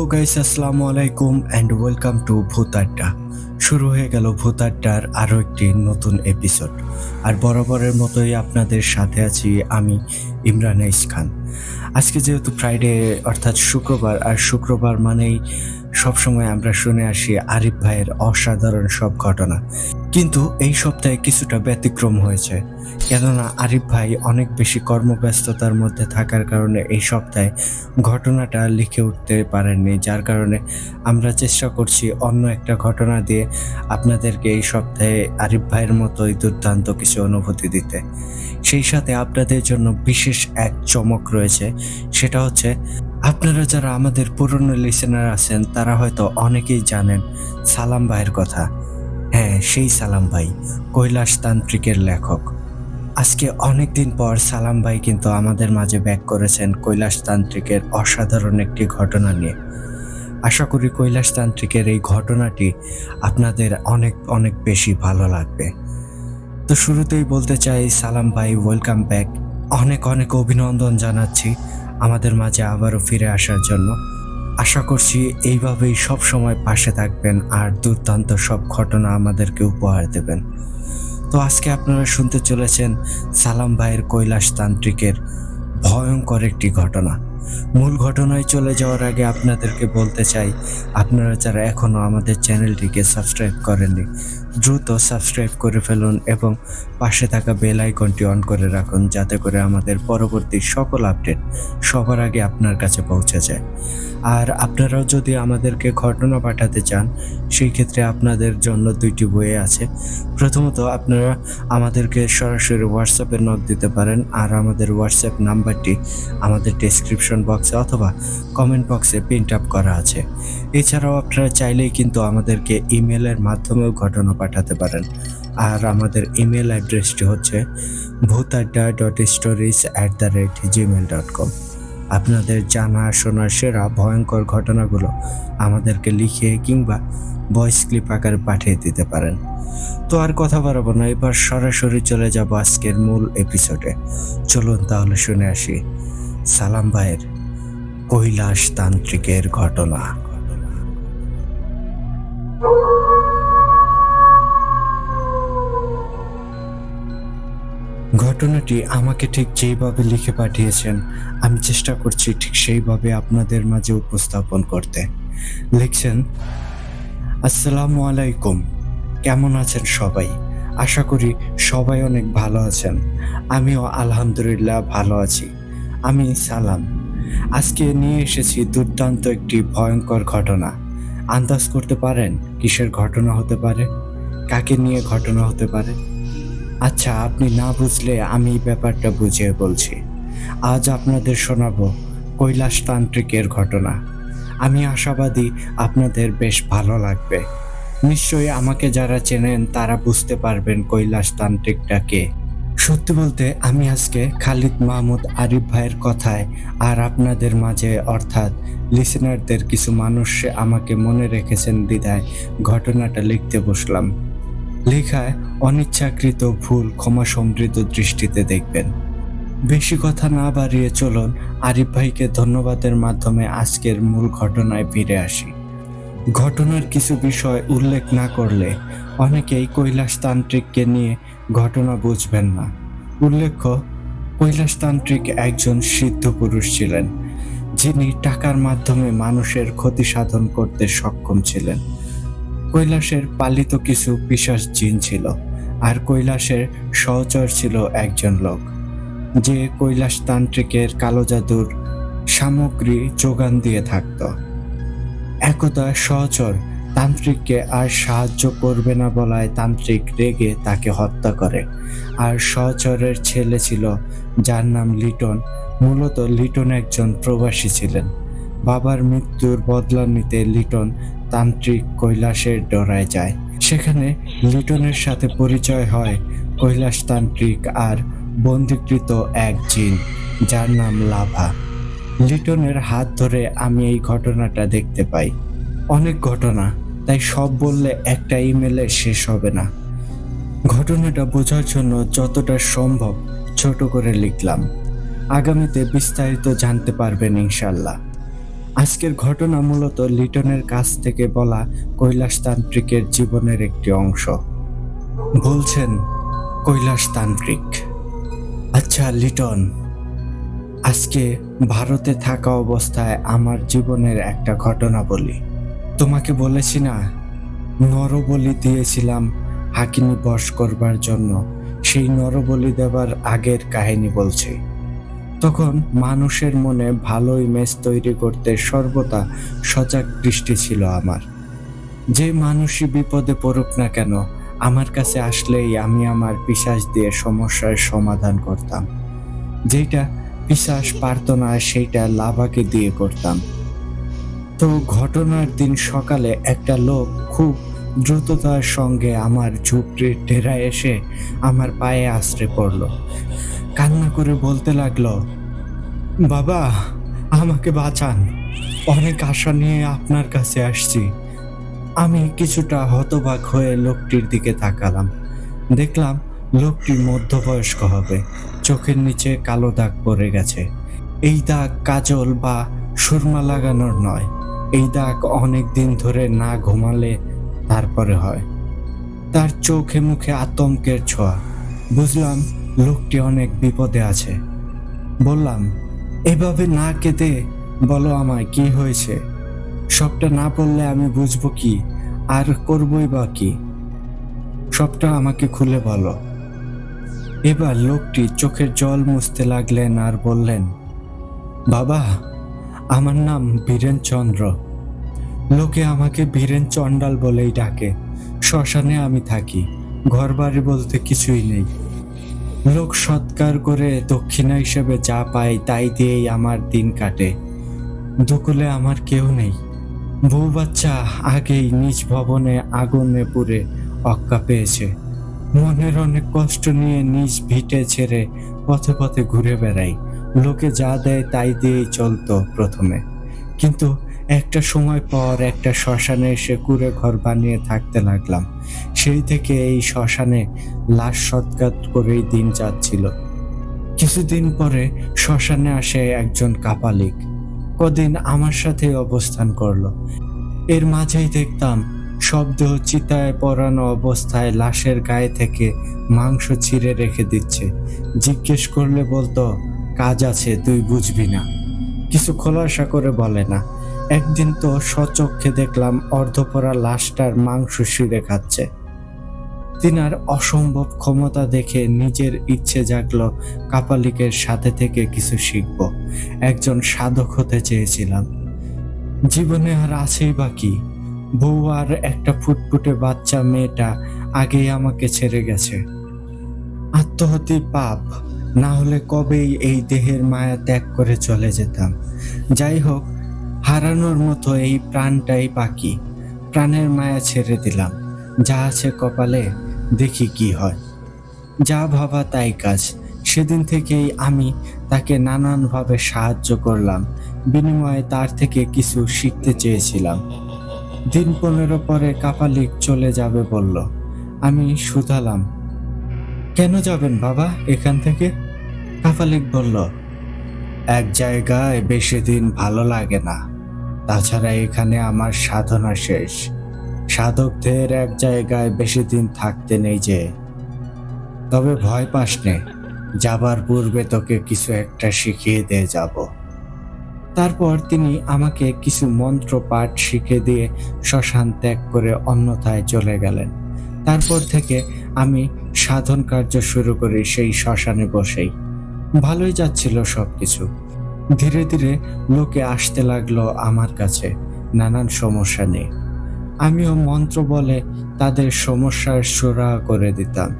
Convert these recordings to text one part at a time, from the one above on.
Hello guys আসসালামু আলাইকুম and welcome to ভূতাড্ডা শুরু হয়ে গেল ভূতাড্ডার আরও একটি নতুন এপিসোড আর বরাবরের মতোই আপনাদের সাথে আছি আমি ইমরান ইস খান আজকে যেহেতু ফ্রাইডে অর্থাৎ শুক্রবার, আর শুক্রবার মানেই সবসময় আমরা শুনে আসি আরিফ ভাইয়ের অসাধারণ সব ঘটনা। কিন্তু এই সপ্তাহে কিছুটা ব্যতিক্রম হয়েছে। কেননা আরিফ ভাই অনেক বেশি কর্মব্যস্ততার মধ্যে থাকার কারণে এই সপ্তাহে ঘটনাটা লিখে উঠতে পারেননি। যার কারণে আমরা চেষ্টা করছি অন্য একটা ঘটনা দিয়ে আপনাদেরকে এই সপ্তাহে আরিফ ভাইয়ের মতোই দুর্দান্ত কিছু অনুভূতি দিতে। সেই সাথে আপনাদের জন্য বিশেষ এক চমক রয়েছে। সেটা হচ্ছে আপনারা যারা আমাদের পুরনো লিসেনার আছেন, তারা হয়তো অনেকেই জানেন সালাম ভাইয়ের কথা। হ্যাঁ সেই সালাম ভাই, কৈলাস তান্ত্রিকের লেখক। আজকে অনেক দিন পর সালাম ভাই কিন্তু আমাদের মাঝে ব্যাক করেছেন কৈলাস তান্ত্রিকের অসাধারণ একটি ঘটনা নিয়ে। আশা করি কৈলাস তান্ত্রিকের এই ঘটনাটি আপনাদের অনেক অনেক বেশি ভালো লাগবে। তো শুরুতেই বলতে চাই, সালাম ভাই ওয়েলকাম ব্যাক অনেক অনেক অভিনন্দন জানাচ্ছি। আমাদের মাঝে আবারও ফিরে আসার জন্য আশা করছি এইভাবেই সব সময় পাশে থাকবেন আর দুর্দান্ত সব ঘটনা আমাদেরকে উপহার দেবেন। তো আজকে আপনারা শুনতে চলেছেন সালাম ভাইয়ের কৈলাস তান্ত্রিকের ভয়ঙ্কর একটি ঘটনা। মূল ঘটনায় চলে যাওয়ার আগে আপনাদেরকে বলতে চাই, আপনারা যারা এখনও আমাদের চ্যানেলটিকে সাবস্ক্রাইব করেননি, দ্রুত সাবস্ক্রাইব করে ফেলুন এবং পাশে থাকা বেল আইকনটি অন করে রাখুন যাতে করে আমাদের পরবর্তী সকল আপডেট সবার আগে আপনার কাছে পৌঁছে যায়। আর আপনারাও যদি আমাদেরকে ঘটনা পাঠাতে চান, সেই ক্ষেত্রে আপনাদের জন্য দুইটি বই আছে। প্রথমত আপনারা আমাদেরকে সরাসরি হোয়াটসঅ্যাপে নক দিতে পারেন আর আমাদের হোয়াটসঅ্যাপ নাম্বারটি আমাদের ডেসক্রিপশন বক্সে অথবা কমেন্ট বক্সে প্রিন্ট আপ করা আছে। এছাড়াও আপনারা চাইলেই কিন্তু আমাদেরকে ইমেলের মাধ্যমেও ঘটনা পাঠাতে পারেন। আর আমাদের ইমেল অ্যাড্রেসটি হচ্ছে Bhootadda dot stories at the rate Gmail dot com. আপনাদের জানা, শোনা সেরা, ভয়ঙ্কর ঘটনাগুলো আমাদেরকে লিখে কিংবা ভয়েস ক্লিপ আকারে পাঠিয়ে দিতে পারেন। তো আর কথা বাড়াবো না, এবার সরাসরি চলে যাব আজকের মূল এপিসোডে চলুন তাহলে শুনে আসি। সালাম ভাইয়ের কৈলাস তান্ত্রিকের ঘটনা। ঘটনাটি আমাকে ঠিক যেইভাবে লিখে পাঠিয়েছেন, আমি চেষ্টা করছি ঠিক সেইভাবে আপনাদের মাঝে উপস্থাপন করতে। লিখছেন, আসসালামু আলাইকুম। কেমন আছেন সবাই? আশা করি সবাই অনেক ভালো আছেন। আমিও আলহামদুলিল্লাহ ভালো আছি। আমি সালাম। আজকে নিয়ে এসেছি দুর্দান্ত একটি ভয়ঙ্কর ঘটনা। আন্দাজ করতে পারেন কিসের ঘটনা হতে পারে? কাকে নিয়ে ঘটনা হতে পারে? আচ্ছা আপনি না বুঝলে আমি ব্যাপারটা বুঝিয়ে বলছি। আজ আপনাদের শোনাবো কৈলাস তান্ত্রিকের ঘটনা। আমি আশাবাদী আপনাদের বেশ ভালো লাগবে। নিশ্চয়ই আমাকে যারা চেনেন তারা বুঝতে পারবেন কৈলাস তান্ত্রিকটা কে। সত্যি বলতে আমি আজকে খালিদ মাহমুদ আরিফ ভাইয়ের কথায় আর আপনাদের মাঝে অর্থাৎ লিসেনারদের কিছু মানুষ আমাকে মনে রেখেছেন বিধায় ঘটনাটা লিখতে বসলাম। লেখায় অনিচ্ছাকৃত ভুল ক্ষমা সমৃদ্ধ দৃষ্টিতে দেখবেন। বেশি কথা না বাড়িয়ে চলুন আরিফ ভাইকে ধন্যবাদের মাধ্যমে আজকের মূল ঘটনায় ফিরে আসি। ঘটনার কিছু বিষয় উল্লেখ না করলে অনেকেই কৈলাসতান্ত্রিককে নিয়ে ঘটনা বুঝবেন না। উল্লেখ্য, কৈলাসতান্ত্রিক একজন সিদ্ধ পুরুষ ছিলেন, যিনি টাকার মাধ্যমে মানুষের ক্ষতি সাধন করতে সক্ষম ছিলেন। কৈলাসের পালিত কিছু পিশাচ জিন ছিল, আর কৈলাসের সহচর ছিল একজন লোক, যে কৈলাস তান্ত্রিকের কালো জাদুর সামগ্রী যোগান দিয়ে থাকত। একদা সহচর তান্ত্রিককে আর সাহায্য করবে না বলায় তান্ত্রিক রেগে তাকে হত্যা করে। আর সহচরের ছেলে ছিল, যার নাম লিটন। মূলত লিটন একজন প্রবাসী ছিলেন। বাবার মৃত্যুর বদলা নিতে লিটন তান্ত্রিক কৈলাসের ডোরায় যায়। সেখানে লিটনের সাথে পরিচয় হয় কৈলাস তান্ত্রিক আর বন্দীকৃত এক জিন, যার নাম লাভা। লিটনের হাত ধরে আমি এই ঘটনাটা দেখতে পাই। অনেক ঘটনা, তাই সব বললে একটা ইমেলে শেষ হবে না। ঘটনাটা বোঝার জন্য যতটা সম্ভব ছোট করে লিখলাম। আগামীতে বিস্তারিত জানতে পারবেন ইনশাল্লাহ আজকের ঘটনা মূলত লিটনের কাছ থেকে বলা কৈলাসতান্ত্রিকের জীবনের একটি অংশ। বলছেন, কৈলাসতান্ত্রিক। আচ্ছা লিটন, আজকে ভারতে থাকা অবস্থায় আমার জীবনের একটা ঘটনা বলি। তোমাকে বলেছি না, নরবলি দিয়েছিলাম হাকিনি বশ করবার জন্য। সেই নরবলি দেবার আগের কাহিনী বলছি। তখন মানুষের মনে ভালো ইমেজ তৈরি করতে সর্বদা সজাগ দৃষ্টি ছিল আমার। যে মানুষই বিপদে পড়ুক না কেন, আমার কাছে আসলেই আমি আমার পিশাচ দিয়ে সমস্যার সমাধান করতাম। যেটা পিশাচ পারত না, সেইটা লাভাকে দিয়ে করতাম। তো ঘটনার দিন সকালে একটা লোক খুব দ্রুততার সঙ্গে আমার ঝুপড়ির ডেরায় এসে আমার পায়ে আশ্রে পড়ল। কান্না করে বলতে লাগল, বাবা, আমাকে বাঁচান। অনেক আশা নিয়ে আপনার কাছে আসছি। আমি কিছুটা হতবাক হয়ে লোকটির দিকে তাকালাম। দেখলাম লোকটি মধ্যবয়স্ক হবে, চোখের নিচে কালো দাগ পড়ে গেছে। এই দাগ কাজল বা সুরমা লাগানোর নয় এই দাগ অনেক দিন ধরে না ঘুমালে তারপরে হয়। তার চোখে মুখে আতঙ্কের ছোঁয়া। বুঝলাম লোকটি অনেক বিপদে আছে। বললাম, এভাবে না কেঁদে বলো আমায় কি হয়েছে? সবটা না বললে আমি বুঝব কি? আর করবই বা কি? সবটা আমাকে খুলে বলো। এবার লোকটি চোখের জল মুছতে লাগলেন আর বললেন, বাবা আমার নাম বীরেন চন্দ্র। লোকে আমাকে বীরেন চণ্ডাল বলেই ডাকে। শ্মশানে আমি থাকি ঘর বাড়ি বলতে কিছুই নেই। লোক সৎকার করে দক্ষিণা হিসেবে যা পাই তাই দিয়েই আমার দিন কাটে। দুকুলে আমার কেউ নেই। বউ বাচ্চা আগেই নিজ ভবনে আগুনে পুড়ে অক্কা পেয়েছে। মনের অনেক কষ্ট নিয়ে নিজ ভিটে ছেড়ে পথে পথে ঘুরে বেড়াই। লোকে যা দেয় তাই দিয়েই চলতো প্রথমে। কিন্তু একটা সময় পর একটা শ্মশানে এসে কুড়ে ঘর বানিয়ে থাকতে লাগলাম। সেই থেকে এই শ্মশানে লাশ সৎকার করেই দিন যাচ্ছিল। কিছুদিন পরে শ্মশানে আসে একজন কাপালিক। কদিন আমার সাথে অবস্থান করল। এর মাঝেই দেখতাম শব্দ চিতায় পরানো অবস্থায় লাশের গায়ে থেকে মাংস ছিঁড়ে রেখে দিচ্ছে। জিজ্ঞেস করলে বলতো কাজ আছে, তুই বুঝবি না। কিছু খোলাসা করে বলে না। একদিন তো সচক্ষে দেখলাম অর্ধপরা লাশটার মাংস শিরে খাচ্ছে। তিনার অসম্ভব ক্ষমতা দেখে নিজের ইচ্ছে জাগলো কাপালিকের সাথে থেকে কিছু শিখব। একজন সাধক হতে চেয়েছিলাম। জীবনে আর আছেই বাকি বউ আর একটা ফুটফুটে বাচ্চা মেয়েটা আগেই আমাকে ছেড়ে গেছে। আত্মহতি পাপ। না হলে কবেই এই দেহের মায়া ত্যাগ করে চলে যেতাম। যাই হোক, হারানোর মতো এই প্রাণটাই বাকি। প্রাণের মায়া ছেড়ে দিলাম। যা আছে কপালে, দেখি কি হয়। যা ভাবা তাই কাজ। সেদিন থেকেই আমি তাকে নানানভাবে সাহায্য করলাম। বিনিময়ে তার থেকে কিছু শিখতে চেয়েছিলাম। দিন পনেরো পরে কাপালিক চলে যাবে বলল। আমি শুধালাম। কেন যাবেন বাবা? এখান থেকে? কাপালিক বলল, এক জায়গায় বেশি দিন ভালো লাগে না। তাছাড়া এখানে আমার সাধনা শেষ। সাধকদের এক জায়গায় বেশি দিন থাকতে নেই যে। তবে ভয় পাস নে, যাবার পূর্বে তোকে কিছু একটা শিখিয়ে দিয়ে যাব। তারপর তিনি আমাকে কিছু মন্ত্র পাঠ শিখে দিয়ে শ্মশান ত্যাগ করে অন্যথায় চলে গেলেন। তারপর থেকে আমি সাধন কার্য শুরু করি সেই শ্মশানে বসেই। ভালোই যাচ্ছিল সবকিছু। ধীরে ধীরে লোকে আসতে লাগল আমার কাছে, নানান সমস্যা নিয়ে। আমিও মন্ত্র বলে তাদের সমস্যার সুরাহা করে দিতাম।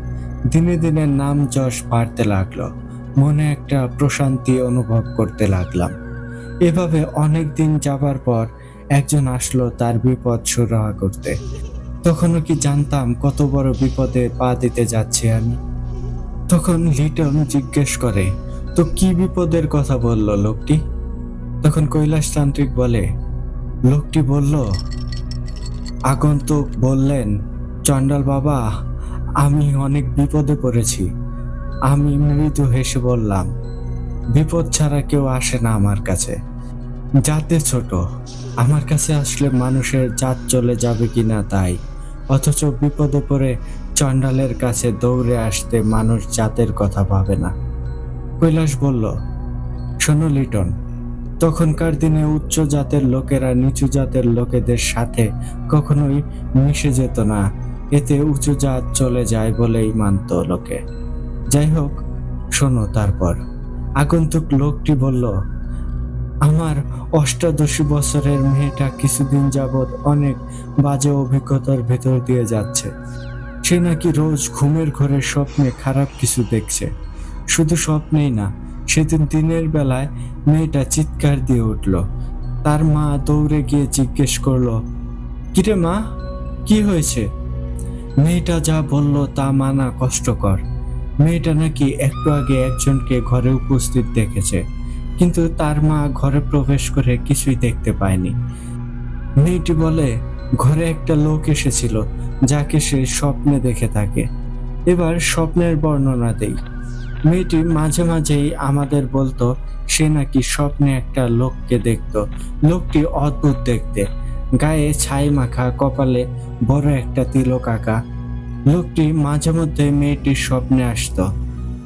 দিনে দিনে নাম যশ বাড়তে লাগল, মনে একটা প্রশান্তি অনুভব করতে লাগলাম। এভাবে অনেক দিন যাবার পর একজন আসলো তার বিপদ সুরাহা করতে। তখনও কি জানতাম কত বড় বিপদে পা দিতে যাচ্ছি আমি? তখন লিটন জিজ্ঞেস করে, তো কি বিপদের কথা বলল লোকটি? তখন কৈলাস তান্ত্রিক বলে, লোকটি বলল, আগন্তুক বললেন, চণ্ডাল বাবা, আমি অনেক বিপদে পড়েছি। আমি মৃদু হেসে বললাম, বিপদ ছাড়া কেউ আসে না আমার কাছে। জাতে ছোট, আমার কাছে আসলে মানুষের জাত চলে যাবে কিনা তাই। অথচ বিপদে পড়ে চণ্ডালের কাছে দৌড়ে আসতে মানুষ জাতের কথা ভাবে না। কৈলাস বলল, শোনো লিটন, তখনকার দিনে উচ্চ জাতের লোকেরা নিচু জাতের লোকেদের সাথে কখনোই মিশে যেত না। এতে উঁচু জাত চলে যায় বলেই মানত লোকে। যাই হোক, শোনো তারপর। আগন্তুক লোকটি বলল আমার অষ্টাদশী বছরের মেয়েটা কিছুদিন যাবৎ অনেক বাজে অভিজ্ঞতার ভেতর দিয়ে যাচ্ছে। সে নাকি রোজ ঘুমের ঘরে স্বপ্নে খারাপ কিছু দেখছে। শুধু স্বপ্নেই না, সেদিন দিনের বেলায় মেয়েটা চিৎকার দিয়ে উঠল। তার মা দৌড়ে গিয়ে জিজ্ঞেস করল, কিরে মা, কি হয়েছে? মেয়েটা যা বলল তা মানা কষ্টকর। মেয়েটা নাকি একটু আগে একজনকে ঘরে উপস্থিত দেখেছে। কিন্তু তার মা ঘরে প্রবেশ করে কিছুই দেখতে পায়নি। মেয়েটি বলে, ঘরে একটা লোক এসেছিল, যাকে সে স্বপ্নে দেখে থাকে। এবার স্বপ্নের বর্ণনা দেই। মেয়েটি মাঝে মাঝেই আমাদের বলতো, সে নাকি স্বপ্নে একটা লোককে দেখতো। লোকটি অদ্ভুত দেখতে। গায়ে ছাই মাখা, কপালে বড় একটা তিলক আঁকা। লোকটি মাঝে মধ্যে মেয়েটির স্বপ্নে আসতো।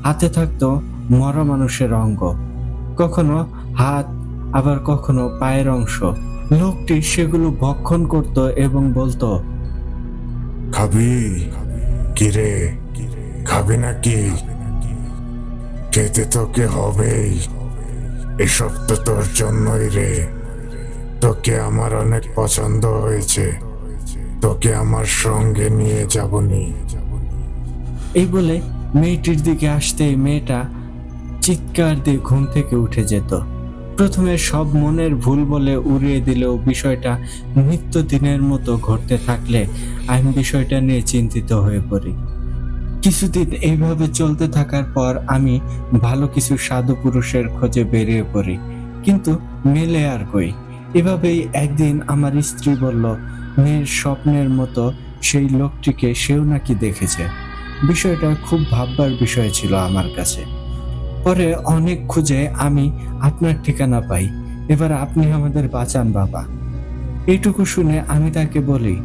হাতে থাকতো মরা মানুষের অঙ্গ। কখনো হাত আবার কখনো পায়ের অংশ। লোকটি সেগুলো ভক্ষণ করত এবং বলতো খাবি? কিরে খাবি নাকি? খেতে তোকে হবেই। এসব তো তোর জন্যই রে। তোকে আমার অনেক পছন্দ হয়েছে। তোকে আমার সঙ্গে নিয়ে যাবনি। এই বলে মেয়েটির দিকে আসতেই মেয়েটা চিৎকার দিয়ে ঘুম থেকে উঠে যেত। প্রথমে সব মনের ভুল বলে উড়িয়ে দিলেও বিষয়টা নিত্যদিনের মতো ঘটতে থাকলে আমি বিষয়টা নিয়ে চিন্তিত হয়ে পড়ি। কিছুদিন এইভাবে চলতে থাকার পর আমি ভালো কিছু সাধু পুরুষের খোঁজে বেরিয়ে পড়ি, কিন্তু মেলে আর কই। এভাবেই একদিন আমার স্ত্রী বলল, মেয়ের স্বপ্নের মতো সেই লোকটিকে সেও নাকি দেখেছে। বিষয়টা খুব ভাববার বিষয় ছিল আমার কাছে। পরে অনেক খুঁজে আমি আপনার ঠিকানা পাই। এবার আপনি আমাদের বাঁচান, বাবা। এইটুকু শুনে আমি তাকে বলি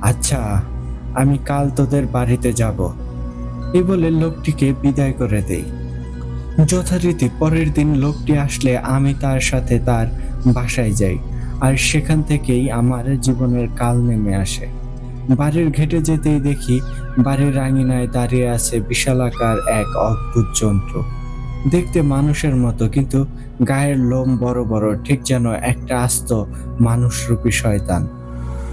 আচ্ছা আমি কাল তোদের বাড়িতে যাব। এই বলে লোকটিকে বিদায় করে দেই। যথারীতি পরের দিন লোকটি আসলে আমি তার সাথে তার বাসায় যাই, আর সেখান থেকেই আমার জীবনের কাল নেমে আসে। বাড়ির ঘেটে যেতেই দেখি বাড়ির রাঙিনায় দাঁড়িয়ে আছে বিশালাকার এক অদ্ভুত যন্ত্র। দেখতে মানুষের মতো, কিন্তু গায়ের লোম বড় বড়, ঠিক যেন একটা আস্ত মানুষরূপী শয়তান।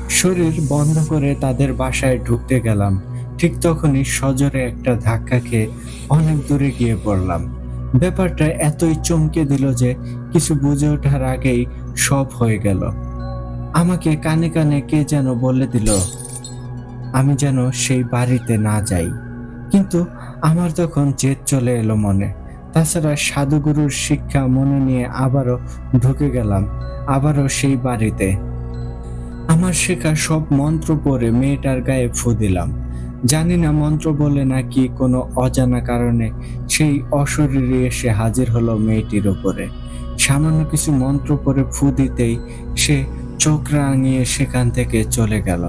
শরীর বন্ধ করে তাদের বাসায় ঢুকতে গেলাম। ঠিক তখনই সজোরে একটা ধাক্কা খেয়ে অনেক দূরে গিয়ে পড়লাম। ব্যাপারটা এতই চমকে দিল যে কিছু বুঝে ওঠার আগেই সব হয়ে গেল। আমাকে কানে কানে কে যেন বলে দিল, আমি যেন সেই বাড়িতে না যাই। কিন্তু আমার তখন জেদ চলে এলো মনে। তাছাড়া সাধুগুরুর শিক্ষা মনে নিয়ে আবারও ঢুকে গেলাম, আবারও সেই বাড়িতে। আমার শেখা সব মন্ত্র পড়ে মেয়েটার গায়ে ফু দিলাম। জানি না মন্ত্র বলে নাকি কোনো অজানা কারণে সেই অশরীরে এসে হাজির হলো মেয়েটির ওপরে সামান্য কিছু মন্ত্র পড়ে ফু দিতেই সে চোখ রাঙিয়ে সেখান থেকে চলে গেল।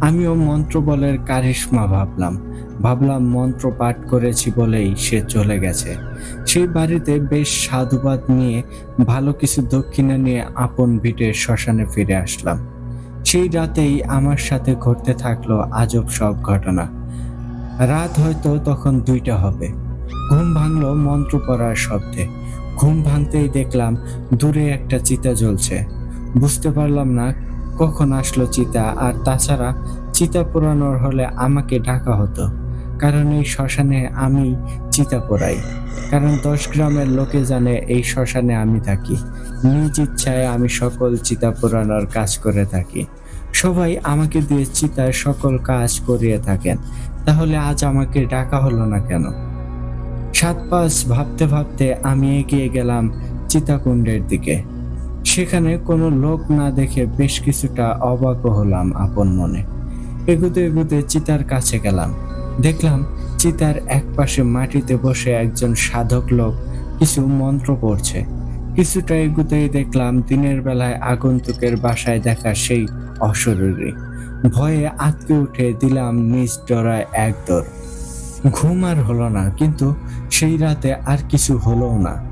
আমিও মন্ত্র বলের কারিশ্মা ভাবলাম ভাবলাম মন্ত্র পাঠ করেছি বলেই সে চলে গেছে। সেই বাড়িতে বেশ সাধুবাদ নিয়ে ভালো কিছু দক্ষিণা নিয়ে আপন ভিটে শ্মশানে ফিরে আসলাম। সেই রাতেই আমার সাথে ঘটতে থাকল আজব সব ঘটনা। রাত হয়তো তখন দুইটা হবে। ঘুম ভাঙলো মন্ত্র পড়ার শব্দে। ঘুম ভাঙতেই দেখলাম দূরে একটা চিতা জ্বলছে। বুঝতে পারলাম না কখন আসলো চিতা, আর তাছাড়া চিতা পোড়ানোর হলে আমাকে ডাকা হতো। কারণ এই শ্মশানে আমি চিতা পোড়াই। কারণ দশ গ্রামের লোকে জানে এই শ্মশানে আমি থাকি। নিজ ইচ্ছায় আমি সকল চিতা পোড়ানোর কাজ করে থাকি। সবাই আমাকে দিয়ে চিতায় সকল কাজ করিয়ে থাকেন। তাহলে আজ আমাকে ডাকা হলো না কেন? সাত পাঁচ ভাবতে ভাবতে আমি এগিয়ে গেলাম চিতাকুণ্ডের দিকে। সেখানে কোনো লোক না দেখে বেশ কিছুটা অবাক হলাম আপন মনে। এগুতে এগুতে চিতার কাছে গেলাম। দেখলাম চিতার এক পাশে মাটিতে বসে একজন সাধক লোক কিছু মন্ত্র পড়ছে। কিছুটা এগুতেই দেখলাম দিনের বেলায় আগন্তুকের বাসায় দেখা সেই অশরীরী। ভয়ে আটকে উঠে দিলাম নিজ ডরায় এক দৌড়। ঘুম আর হলো না, কিন্তু সেই রাতে আর কিছু হলো না।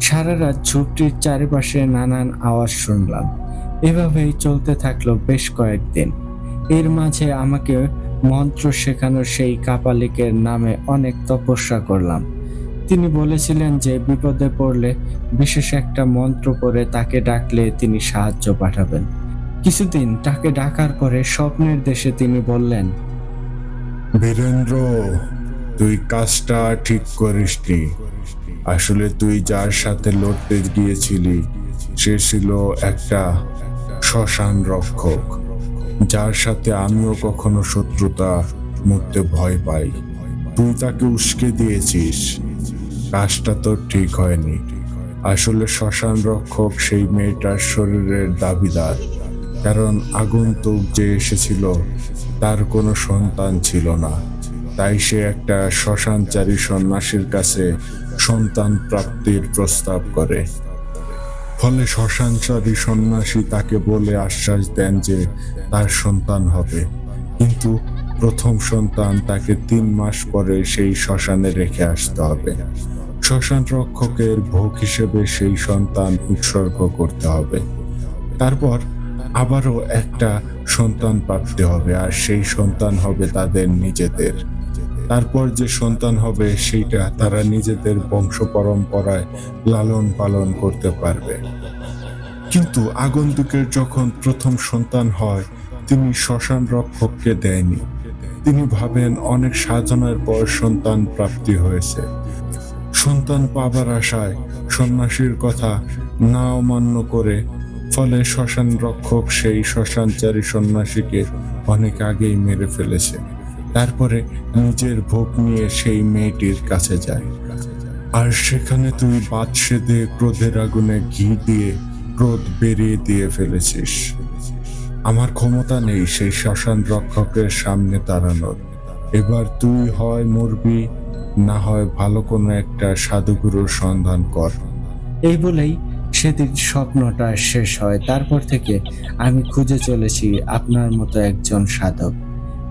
সারা রাত ঝুপটির চারিপাশে নানান আওয়াজ শুনলাম। এভাবেই চলতে থাকল বেশ কয়েকদিন। এর মাঝে আমাকে মন্ত্র শেখানোর সেই কাপালিকের নামে অনেক তপস্যা করলাম। তিনি বলেছিলেন যে বিপদে পড়লে বিশেষ একটা মন্ত্র পড়ে তাকে ডাকলে তিনি সাহায্য পাঠাবেন। কিছুদিন তাকে ডাকার পরে স্বপ্নের দেশে তিনি বললেন, বীরেন্দ্র, তুই কাজটা ঠিক করিসনি। আসলে তুই যার সাথে লড়তে গিয়েছিলি, সে ছিল একটা শ্মশান রক্ষক। যার সাথে আমিও কখনো শত্রুতা মরতে ভয় পাই। তুই তাকে উস্কে দিয়েছিস। কাজটা তোর ঠিক হয়নি। আসলে শ্মশান রক্ষক সেই মেয়েটার শরীরের দাবিদার। কারণ আগন্তুক যে এসেছিল, তার কোনো সন্তান ছিল না। তাই সে একটা শ্মশানচারী সন্ন্যাসীর কাছে সন্তান প্রাপ্তির প্রস্তাব করে। ফলে শ্মশানচারী সন্ন্যাসী তাকে বলে আশ্বাস দেন যে তার সন্তান হবে। কিন্তু প্রথম সন্তান তাকে তিন মাস পরে সেই শ্মশানে রেখে আসতে হবে। শ্মশান রক্ষকের ভোগ হিসেবে সেই সন্তান উৎসর্গ করতে হবে। তারপর আবারও একটা সন্তান প্রাপ্তি হবে, আর সেই সন্তান হবে তাদের নিজেদের। তারপর যে সন্তান হবে, সেইটা তারা নিজেদের বংশ পরম্পরায় লালন পালন করতে পারবে। কিন্তু আগন্তুকের যখন প্রথম সন্তান হয় তিনি শ্মশান রক্ষককে দেয়নি। তিনি ভাবেন অনেক সাধনার পর সন্তান প্রাপ্তি হয়েছে। সন্তান পাবার আশায় সন্ন্যাসীর কথা না অমান্য করে, ফলে শ্মশান রক্ষক সেই শ্মশানচারী সন্ন্যাসীকে অনেক আগেই মেরে ফেলেছে। তারপরে নিজের ভোগ নিয়ে সেই মেয়েটির কাছে যায়। আর সেখানে তুই বাদ সেদে ক্রোধের আগুনে ঘি দিয়ে ক্রোধ বেরিয়ে দিয়ে ফেলেছিস। আমার ক্ষমতা নেই সেই শ্মশান রক্ষকের সামনে দাঁড়ানোর। এবার তুই হয় মরবি, না হয় ভালো কোনো একটা সাধুগুরুর সন্ধান কর। এই বলেই সেদিন স্বপ্নটা শেষ হয়। তারপর থেকে আমি খুঁজে চলেছি আপনার মতো একজন সাধক।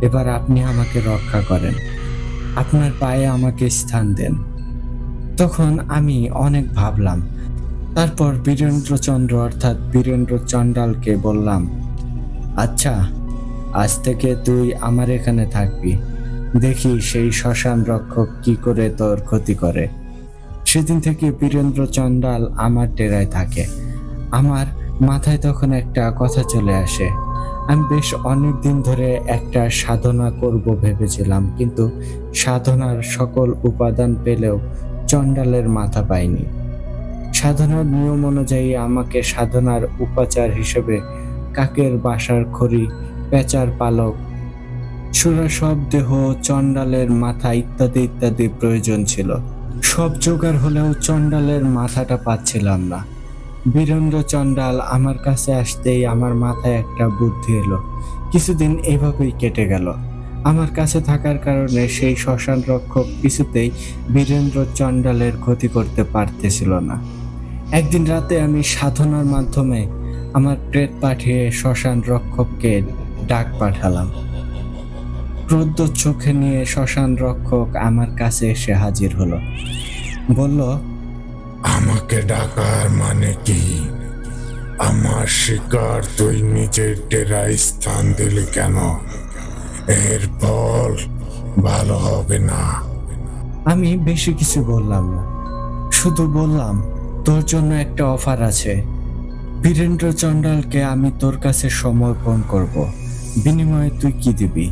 এবার আপনি আমাকে রক্ষা করেন। আপনার পায়ে আমাকে স্থান দেন। তখন আমি অনেক ভাবলাম। তারপর বীরেন্দ্রচন্দ্র অর্থাৎ বীরেন্দ্র চন্ডালকে বললাম আচ্ছা আজ থেকে তুই আমার এখানে থাকবি। দেখি সেই শ্মশান রক্ষক কি করে তোর ক্ষতি করে। সেদিন থেকে বীরেন্দ্র চন্ডাল আমার ডেরায় থাকে। আমার মাথায় তখন একটা কথা চলে আসে। আমি বেশ অনেক দিন ধরে একটা সাধনা করব ভেবেছিলাম, কিন্তু সাধনার সকল উপাদান পেলেও চন্ডালের মাথা পাইনি। সাধনার নিয়ম অনুযায়ী আমাকে সাধনার উপাচার হিসেবে কাকের বাসার খড়ি, পেঁচার পালক, সুরা সব দেহ চন্ডালের মাথা ইত্যাদি ইত্যাদি প্রয়োজন ছিল। সব জোগাড় হলেও চন্ডালের মাথাটা পাচ্ছিলাম না। বীরেন্দ্র চন্ডাল আমার কাছে আসতেই আমার মাথায় একটা বুদ্ধি এলো। কিছুদিন এভাবেই কেটে গেল। আমার কাছে থাকার কারণে সেই শ্মশান রক্ষক কিছুতেই বীরেন্দ্র চন্ডালের ক্ষতি করতে পারতেছিল না। একদিন রাতে আমি সাধনার মাধ্যমে আমার প্রেত পাঠিয়ে শ্মশান রক্ষককে ডাক পাঠালাম। ক্রোধ চোখে নিয়ে শ্মশান রক্ষক আমার কাছে এসে হাজির হলো। বলল আমাকে ডাকার মানে কি? আমার শিকার তুই নিজের ডেরায় স্থান দিলি কেন? এর ফল ভালো হবে না। আমি বেশি কিছু বললাম না। শুধু বললাম তোর জন্য একটা অফার আছে। বীরেন্দ্র চন্ডালকে আমি তোর কাছে সমর্পণ করব। বিনিময়ে তুই কি দিবি?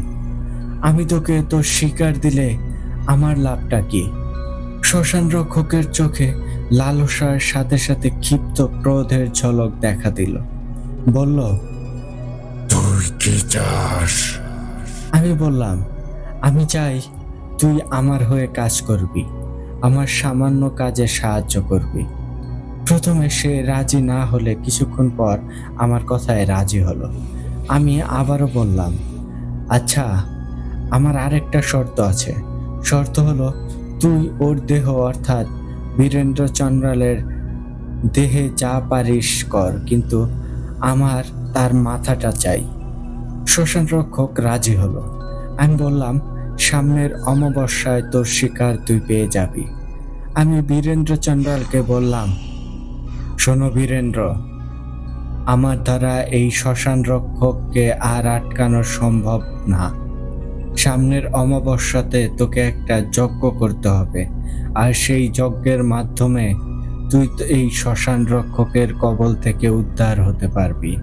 আমি তোকে তোর শিকার দিলে আমার লাভটা কি? শ্মশান রক্ষকের চোখে লালসার সাথে সাথে ক্ষিপ্ত ক্রোধের ঝলক দেখা দিল। বলল তুই কি চাস? আমি বললাম আমি চাই তুই আমার হয়ে কাজ করবি আমার সামান্য কাজে সাহায্য করবি। প্রথমে সে রাজি না হলে কিছুক্ষণ পর আমার কথায় রাজি হলো। আমি আবারও বললাম আচ্ছা আমার আরেকটা শর্ত আছে। শর্ত হলো, তুই ওর দেহ অর্থাৎ বীরেন্দ্র চন্দ্রালের দেহে যা পারিস কর, কিন্তু আমার তার মাথাটা চাই। শ্মশান রক্ষক রাজি হলো। আমি বললাম, সামনের অমাবস্যায় তোর শিকার তুই পেয়ে যাবি। আমি বীরেন্দ্র চন্দ্রালকে বললাম শোনো বীরেন্দ্র, আমার দ্বারা এই শ্মশান রক্ষককে আর আটকানো সম্ভব না। সামনের অমাবস্যাতে তোকে একটা যজ্ঞ করতে হবে, আর সেই যজ্ঞের মাধ্যমে তুই এই শ্মশান রক্ষকের কবল থেকে উদ্ধার হতে পারবি।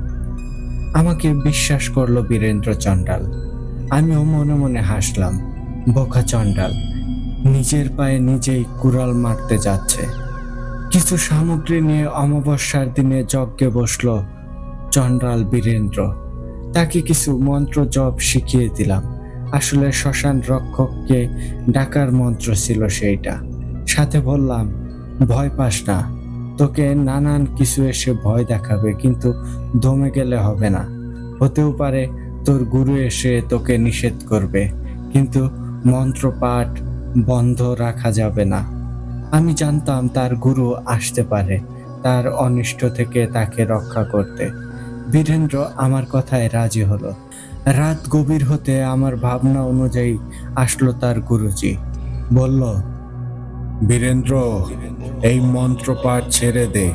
আমাকে বিশ্বাস করল বীরেন্দ্র চণ্ডাল। আমিও মনে মনে হাসলাম, বোকা চণ্ডাল, নিজের পায়ে নিজেই কুড়াল মারতে যাচ্ছে। কিছু সামগ্রী নিয়ে অমাবস্যার দিনে যজ্ঞে বসল চণ্ডাল বীরেন্দ্র। তাকে কিছু মন্ত্র জপ শিখিয়ে দিলাম। আসলে শ্মশান রক্ষককে ডাকার মন্ত্র ছিল সেইটা। সাথে বললাম, ভয় পাস না, তোকে নানান কিছু এসে ভয় দেখাবে, কিন্তু দমে গেলে হবে না। হতেও পারে তোর গুরু এসে তোকে নিষেধ করবে, কিন্তু মন্ত্রপাঠ বন্ধ রাখা যাবে না। আমি জানতাম তার গুরু আসতে পারে, তার অনিষ্ট থেকে তাকে রক্ষা করতে। বীরেন্দ্র আমার কথায় রাজি হলো। রাত গভীর হতে আমার ভাবনা অনুযায়ী আসলো তার গুরুজি। বলল, বীরেন্দ্র, এই মন্ত্র পাঠ ছেড়ে দে।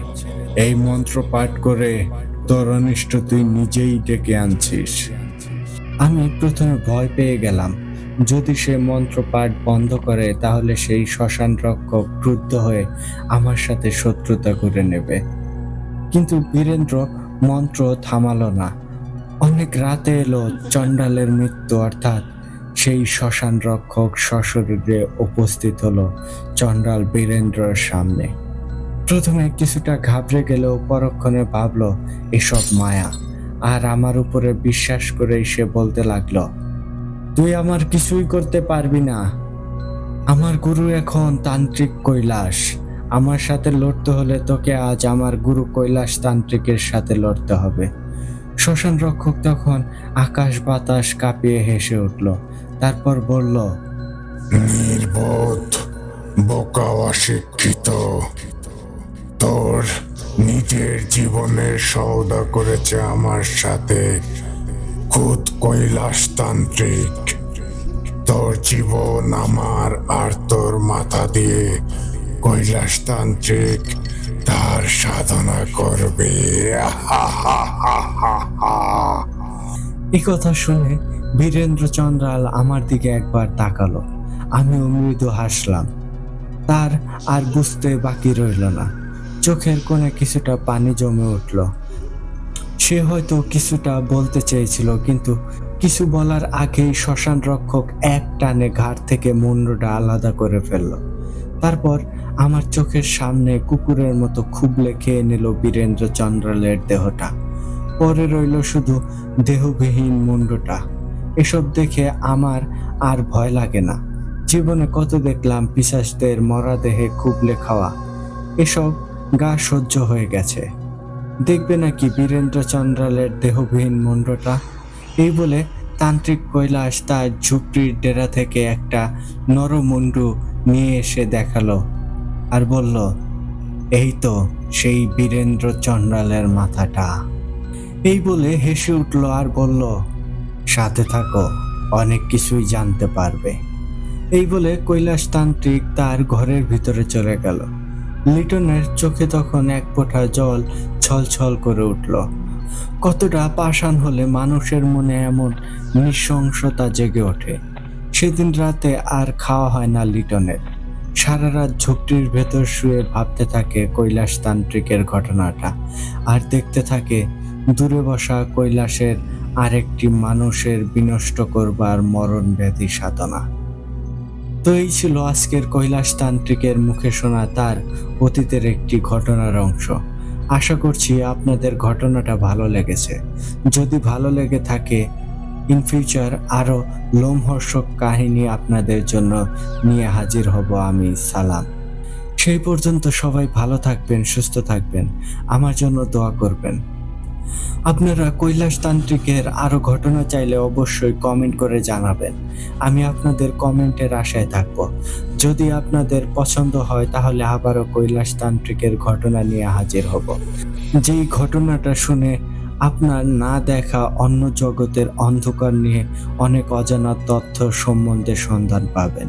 এই মন্ত্র পাঠ করে তোর অনিষ্ট তুই নিজেই ডেকে আনছিস। আমি প্রথমে ভয় পেয়ে গেলাম। যদি সে মন্ত্র পাঠ বন্ধ করে, তাহলে সেই শ্মশান রক্ষক ক্রুদ্ধ হয়ে আমার সাথে শত্রুতা করে নেবে। কিন্তু বীরেন্দ্র মন্ত্র থামালো না। অনেক রাতে এলো চণ্ডালের মৃত্যু, অর্থাৎ সেই শ্মশান রক্ষক সশরীরে উপস্থিত হলো চণ্ডাল বীরেন্দ্রর সামনে। প্রথমে কিছুটা ঘাবড়ে গেলেও পরক্ষণে ভাবলো, এসব মায়া। আর আমার উপরে বিশ্বাস করেই সে বলতে লাগল তুই আমার কিছুই করতে পারবি না। আমার গুরু এখন তান্ত্রিক কৈলাস। আমার সাথে লড়তে হলে তোকে আজ আমার গুরু কৈলাস তান্ত্রিকের সাথে লড়তে হবে। শ্মশান রক্ষক তখন আকাশ বাতাস কাঁপিয়ে হেসে উঠল। তারপর বলল, নির্বোধ বোকা অশিক্ষিত। তোর নিজের জীবনের সৌদা করেছে আমার সাথে। খুদ কৈলাসতান্ত্রিক। তোর জীবন আমার আর তোর মাথা দিয়ে কৈলাসতান্ত্রিক তার সাধনা করবে। এই কথা শুনে বীরেন্দ্র চন্দ্রাল আমার দিকে একবার তাকালো। আমিও মৃদু হাসলাম। তার আর বুঝতে বাকি রইল না। চোখের কোণে কিছুটা পানি জমে উঠল। সে হয়তো কিছুটা বলতে চেয়েছিল, কিন্তু কিছু বলার আগেই শ্মশান রক্ষক এক টানে ঘাট থেকে মুন্ডটা আলাদা করে ফেলল। তারপর আমার চোখের সামনে কুকুরের মতো খুবলে খেয়ে নিল বীরেন্দ্র চন্দ্রালের দেহটা। পরে রইল শুধু দেহবিহীন মুন্ডটা। এসব দেখে আমার আর ভয় লাগে না। জীবনে কত দেখলাম পিসাসদের মরা দেহে খুবলে খাওয়া। এসব গা সহ্য হয়ে গেছে। দেখবে নাকি বীরেন্দ্র চন্দ্রালের দেহবিহীন মুন্ডটা? এই বলে তান্ত্রিক কৈলাস তার ঝুপড়ির ডেরা থেকে একটা নরমুন্ডু নিয়ে এসে দেখাল আর বলল, এই তো সেই বীরেন্দ্র চন্দ্রালের মাথাটা। এই বলে হেসে উঠল আর বলল, সাথে থাকো, অনেক কিছুই জানতে পারবে। এই বলে কৈলাসতান্ত্রিক তার ঘরের ভিতরে চলে গেল। লিটনের চোখে তখন এক ফোঁটা জল ছলছল করে উঠল। কতটা পাষাণ হলে মানুষের মনে এমন নৃশংসতা জেগে ওঠে। সেদিন রাতে আর খাওয়া হয় না লিটনের। সারা রাত ঝুপটির ভেতর শুয়ে ভাবতে থাকে কৈলাস তান্ত্রিকের ঘটনাটা। আর দেখতে থাকে দূরে বসা কৈলাসের আরেকটি মানুষের বিনষ্ট করবার মরণ ব্যাধি সাধনা। তো এই ছিল আজকের কৈলাসতান্ত্রিকের মুখে শোনা তার অতীতের একটি ঘটনার অংশ। আশা করছি আপনাদের ঘটনাটা ভালো লেগেছে। যদি ভালো লেগে থাকে ইন ফিউচার আরও লোমহর্ষক কাহিনী আপনাদের জন্য নিয়ে হাজির হব আমি সালাম। সেই পর্যন্ত সবাই ভালো থাকবেন, সুস্থ থাকবেন। আমার জন্য দোয়া করবেন। আপনারা কৈলাসতান্ত্রিকের আরও ঘটনা চাইলে অবশ্যই কমেন্ট করে জানাবেন। আমি আপনাদের কমেন্টের আশায় থাকব। যদি আপনাদের পছন্দ হয়, তাহলে আবারও কৈলাসতান্ত্রিকের ঘটনা নিয়ে হাজির হব। যেই ঘটনাটা শুনে আপনার না দেখা অন্য জগতের অন্ধকার নিয়ে অনেক অজানা তথ্য সম্বন্ধে সন্ধান পাবেন।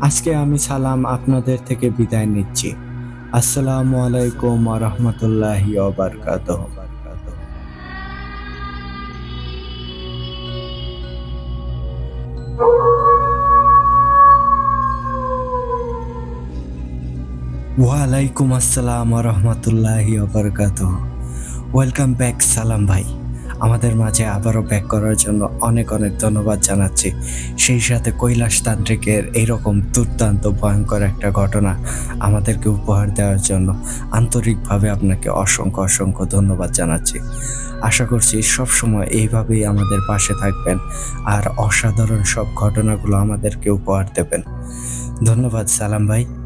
আজকে আমি সালাম আপনাদের থেকে বিদায় নিচ্ছি। আসসালামু আলাইকুম রহমতুল্লাহি ওবরকাতুহ ওয়ালাইকুম আসসালাম রহমতুল্লাহি ওবরকাতুহ। ওয়েলকাম ব্যাক সালাম ভাই। আমাদের মাঝে আবারও ব্যাক করার জন্য অনেক অনেক ধন্যবাদ জানাচ্ছি। সেই সাথে কৈলাস তান্ত্রিকের এইরকম দুর্দান্ত ভয়ঙ্কর একটা ঘটনা আমাদেরকে উপহার দেওয়ার জন্য আন্তরিকভাবে আপনাকে অসংখ্য অসংখ্য ধন্যবাদ জানাচ্ছি। আশা করছি সবসময় এইভাবেই আমাদের পাশে থাকবেন আর অসাধারণ সব ঘটনাগুলো আমাদেরকে উপহার দেবেন। ধন্যবাদ সালাম ভাই।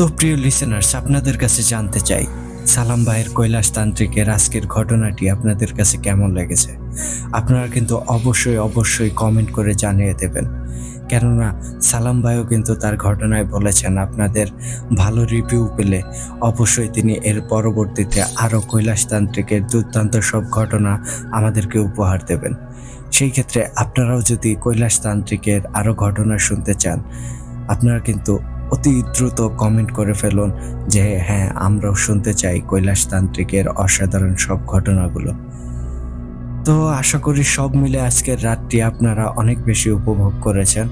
তো প্রিয় লিসেনার্স আপনাদের কাছে জানতে চাই, সালাম ভাইয়ের কৈলাস তান্ত্রিকের আজকের ঘটনাটি আপনাদের কাছে কেমন লেগেছে? আপনারা কিন্তু অবশ্যই অবশ্যই কমেন্ট করে জানিয়ে দেবেন। কেননা, সালাম ভাইও কিন্তু তার ঘটনায় বলেছেন, আপনাদের ভালো রিভিউ পেলে অবশ্যই তিনি এর পরবর্তীতে আরও কৈলাসতান্ত্রিকের দুর্দান্ত সব ঘটনা আমাদেরকে উপহার দেবেন। সেই ক্ষেত্রে আপনারাও যদি কৈলাসতান্ত্রিকের আরও ঘটনা শুনতে চান, আপনারা কিন্তু অতি দ্রুত কমেন্ট করে ফেলুন যে হ্যাঁ আমরাও শুনতে চাই কৈলাসতান্ত্রিকের অসাধারণ সব ঘটনাগুলো। তো আশা করি সব মিলে আজকের রাতটি আপনারা অনেক বেশি উপভোগ করেছেন।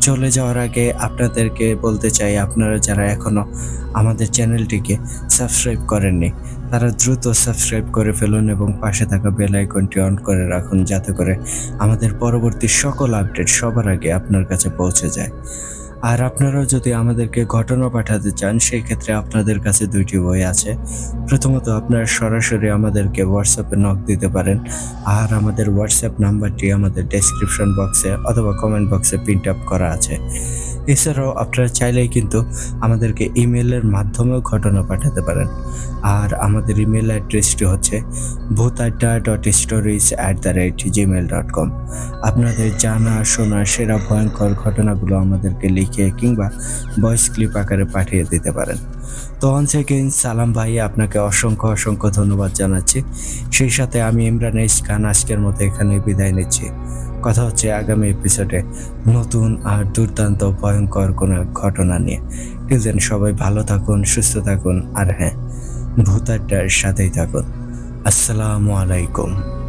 চলে যাওয়ার আগে আপনাদেরকে বলতে চাই, আপনারা যারা এখনও আমাদের চ্যানেলটিকে সাবস্ক্রাইব করেননি, তারা দ্রুত সাবস্ক্রাইব করে ফেলুন এবং পাশে থাকা বেল আইকনটি অন করে রাখুন যাতে করে আমাদের পরবর্তী সকল আপডেট সবার আগে আপনার কাছে পৌঁছে যায়। আর আপনারাও যদি আমাদেরকে ঘটনা পাঠাতে চান সেই ক্ষেত্রে আপনাদের কাছে দুইটি বই আছে। প্রথমত, আপনারা সরাসরি আমাদেরকে হোয়াটসঅ্যাপে নক দিতে পারেন। আর আমাদের হোয়াটসঅ্যাপ নাম্বারটি আমাদের ডেসক্রিপশন বক্সে অথবা কমেন্ট বক্সে প্রিন্ট আপ করা আছে। এছাড়াও আপনারা চাইলেই কিন্তু আমাদেরকে ইমেলের মাধ্যমেও ঘটনা পাঠাতে পারেন। আর আমাদের ইমেল অ্যাড্রেসটি হচ্ছে Bhootadda dot stories at the rate Gmail dot com আপনাদের জানা, শোনা সেরা ভয়ঙ্কর ঘটনাগুলো আমাদেরকে লিখে কিংবা ভয়েস ক্লিপ আকারে পাঠিয়ে দিতে পারেন। তো অন সেকেন্ড সালাম ভাই, আপনাকে অসংখ্য অসংখ্য ধন্যবাদ জানাচ্ছি। সেই সাথে আমি ইমরান ইস খান আজকের মতো এখানে বিদায় নিচ্ছি। কথা হচ্ছে আগামী এপিসোডে নতুন আর দুর্দান্ত ভয়ঙ্কর কোনো ঘটনা নিয়ে। টিল দেন সবাই ভালো থাকুন, সুস্থ থাকুন, আর হ্যাঁ ভূতারটার সাথেই থাকুন। আসসালামু আলাইকুম।